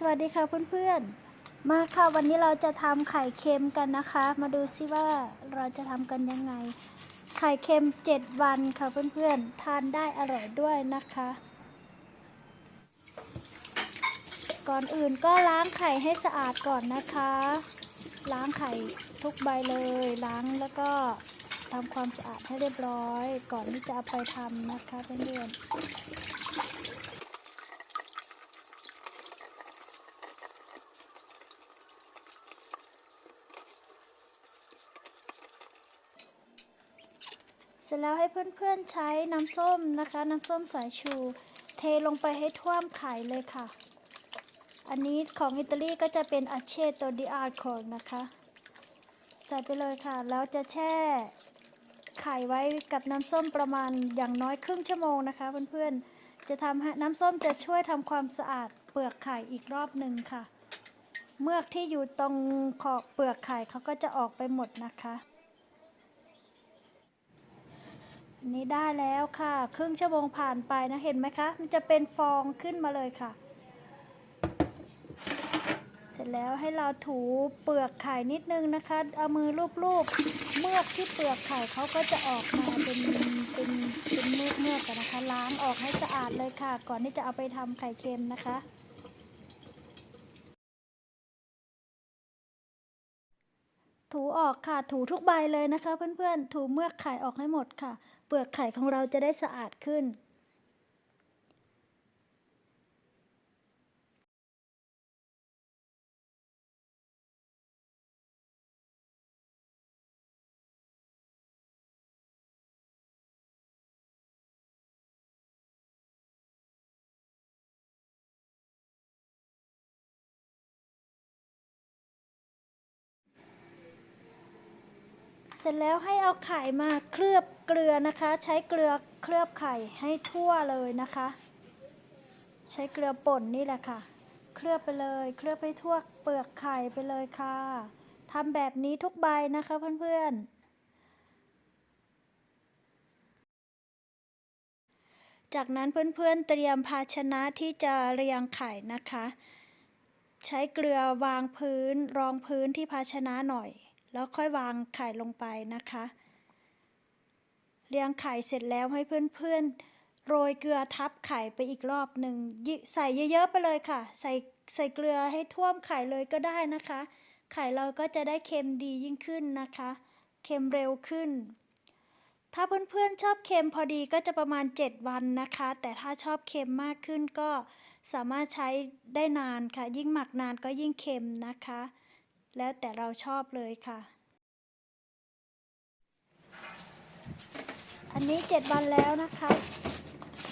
สวัสดีค่ะเพื่อนๆ มาค่ะวันนี้เราจะทำไข่เค็มกันนะคะ มาดูซิว่าเราจะทำกันยังไง ไข่เค็ม 7 วันค่ะเพื่อนๆ ทานได้อร่อยด้วยนะคะ ก่อนอื่นก็ล้างไข่ให้สะอาดก่อนนะคะ ล้างไข่ทุกใบเลย ล้างแล้วก็ทำความสะอาดให้เรียบร้อย ก่อนที่จะเอาไปทำนะคะเพื่อนๆ เสร็จแล้วให้เพื่อนๆใช้น้ำส้มนะคะ น้ำส้มสายชู เทลงไปให้ท่วมไข่เลยค่ะ อันนี้ของอิตาลีก็จะเป็นอาเชโตดิอาร์โคนะคะ ใส่ไปเลยค่ะ แล้วจะแช่ไข่ไว้กับน้ำส้มประมาณอย่างน้อยครึ่งชั่วโมงนะคะ เพื่อนๆ จะทำให้น้ำส้มจะช่วยทำความสะอาดเปลือกไข่อีกรอบหนึ่งค่ะ เมือกที่อยู่ตรงขอบเปลือกไข่เขาก็จะออกไปหมดนะคะ อันนี้ได้แล้วค่ะ ครึ่งชั่วโมงผ่านไปนะเห็นไหมคะ มันจะเป็นฟองขึ้นมาเลยค่ะ เสร็จแล้วให้เราถูเปลือกไข่นิดนึงนะคะ เอามือลูบๆเมือกที่เปลือกไข่เขาก็จะออกมาเป็นเป็นเป็นเมือกเมือกกันนะคะ ล้างออกให้สะอาดเลยค่ะ ก่อนที่จะเอาไปทำไข่เค็มนะคะ ถูออกค่ะ ถูทุกใบเลยนะคะ เพื่อนๆ ถูเมือกไข่ออกให้หมดค่ะ เปลือกไข่ของเราจะได้สะอาดขึ้น ร็จแล้วให้เอาไข่มาเคลือบเกลือนะคะ ใช้เกลือเคลือบไข่ให้ทั่วเลยนะคะ ใช้เกลือป่นนี่แหละค่ะ เคลือบไปเลย เคลือบให้ทั่วเปลือกไข่ไปเลยค่ะทำแบบนี้ทุกใบนะคะเพื่อนๆ จากนั้นเพื่อนๆเตรียมภาชนะที่จะเรียงไข่นะคะ ใช้เกลือวางพื้นรองพื้นที่ภาชนะหน่อย แล้วค่อยวางไข่ลงไปนะคะ เรียงไข่เสร็จแล้วให้เพื่อนๆ โรยเกลือทับไข่ไปอีกรอบหนึ่งใส่เยอะๆไปเลยค่ะ ใส่ใส่เกลือให้ท่วมไข่เลยก็ได้นะคะ ไข่เราก็จะได้เค็มดียิ่งขึ้นนะคะ เค็มเร็วขึ้น ถ้าเพื่อนๆชอบเค็มพอดีก็จะประมาณ 7 วันนะคะ แต่ถ้าชอบเค็มมากขึ้นก็สามารถใช้ได้นานค่ะ ยิ่งหมักนานก็ยิ่งเค็มนะคะ แล้วแต่เราชอบเลยค่ะ อันนี้7วันแล้วนะคะ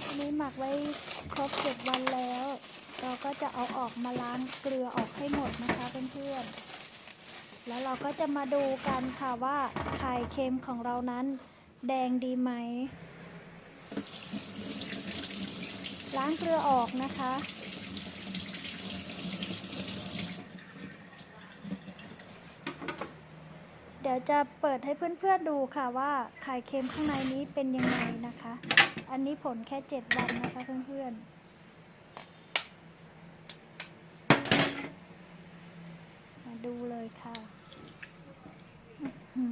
อันนี้หมักไว้ครบ7วันแล้ว เราก็จะเอาออกมาล้างเกลือออกให้หมดนะคะเพื่อนๆ แล้วเราก็จะมาดูกันค่ะว่าไข่เค็มของเรานั้นแดงดีไหม ล้างเกลือออกนะคะ ดี๋ยวจะเปิดให้เพื่อนๆดูค่ะว่าไข่เค็มข้างในนี้เป็นยังไงนะคะ อันนี้ผลแค่ 7 วันนะคะเพื่อนๆมาดูเลยค่ะหื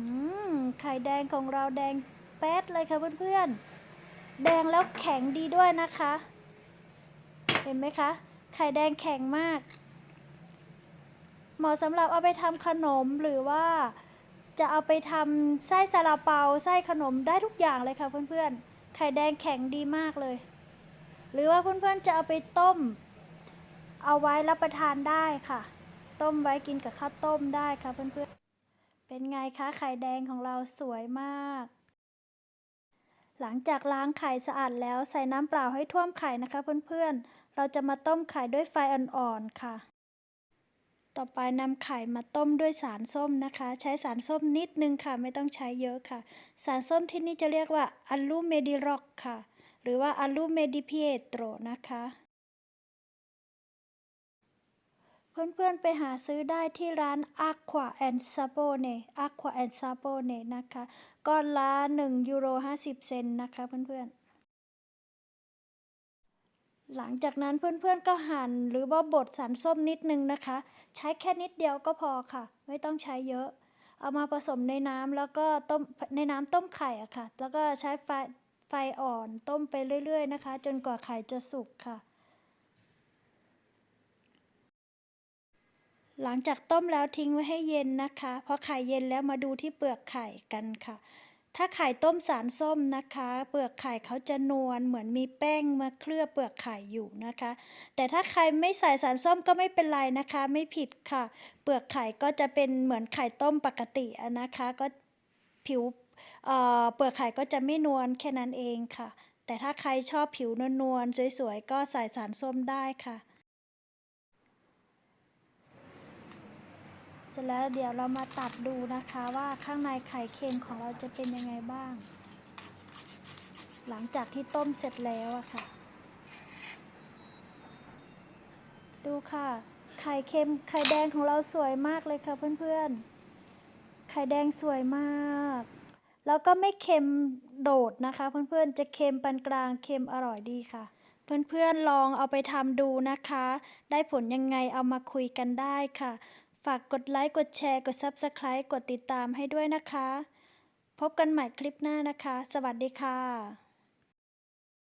อไข่แดงของเราแดงแป๊ดเลยค่ะเพื่อนๆ แดงแล้วแข็งดีด้วยนะคะ เห็นไหมคะ ไข่แดงแข็งมาก เหมาะสำหรับเอาไปทำขนมหรือว่า จะเอาไปทำไส้ซาลาเปาไส้ขนมได้ทุกอย่างเลยค่ะเพื่อนๆ ไข่แดงแข็งดีมากเลย หรือว่าเพื่อนๆจะเอาไปต้ม เอาไว้รับประทานได้ค่ะ ต้มไว้กินกับข้าวต้มได้ค่ะเพื่อนๆ เป็นไงคะไข่แดงของเราสวยมาก หลังจากล้างไข่สะอาดแล้วใส่น้ำเปล่าให้ท่วมไข่นะคะเพื่อนๆ เราจะมาต้มไข่ด้วยไฟอ่อนๆค่ะ ต่อไปนำไข่มาต้มด้วยสารส้มนะคะ ใช้สารส้มนิดนึงค่ะ ไม่ต้องใช้เยอะค่ะ สารส้มที่นี่จะเรียกว่าอัลูเมดิร็อกค่ะ หรือว่าอัลูเมดิพิเอโตรนะคะ เพื่อนๆไปหาซื้อได้ที่ร้าน Aqua and Sapone Aqua and Sapone นะคะก้อนละ1ยูโร50 เซนนะคะเพื่อนๆ หลังจากนั้นเพื่อนๆก็หั่นหรือว่าบดสารส้มนิดนึงนะคะ ใช้แค่นิดเดียวก็พอค่ะ ไม่ต้องใช้เยอะ เอามาผสมในน้ำแล้วก็ต้มในน้ำต้มไข่อะค่ะ แล้วก็ใช้ไฟไฟอ่อนต้มไปเรื่อย ๆ นะคะ จนกว่าไข่จะสุกค่ะ หลังจากต้มแล้วทิ้งไว้ให้เย็นนะคะพอไข่เย็นแล้วมาดูที่เปลือกไข่กันค่ะ ถ้าไข่ต้มสารส้มนะคะ เปลือกไข่เขาจะนวลเหมือนมีแป้งมาเคลือบเปลือกไข่อยู่นะคะ แต่ถ้าใครไม่ใส่สารส้มก็ไม่เป็นไรนะคะ ไม่ผิดค่ะ เปลือกไข่ก็จะเป็นเหมือนไข่ต้มปกตินะคะ ก็ผิวเอ่อเปลือกไข่ก็จะไม่นวลแค่นั้นเองค่ะ แต่ถ้าใครชอบผิวนวลๆสวยๆก็ใส่สารส้มได้ค่ะ เสร็จแล้วเดี๋ยวเรามาตัดดูนะคะว่าข้างในไข่เค็มของเราจะเป็นยังไงบ้าง หลังจากที่ต้มเสร็จแล้วอะค่ะ ดูค่ะ ไข่เค็มไข่แดงของเราสวยมากเลยค่ะเพื่อนๆ ไข่แดงสวยมาก แล้วก็ไม่เค็มโดดนะคะ เพื่อนๆ จะเค็มปานกลางเค็มอร่อยดีค่ะเพื่อนๆ ลองเอาไปทำดูนะคะ ได้ผลยังไงเอามาคุยกันได้ค่ะ ฝากกดไลค์ กดแชร์ กด Subscribe กดติดตามให้ด้วยนะคะ พบกันใหม่คลิปหน้านะคะ สวัสดีค่ะ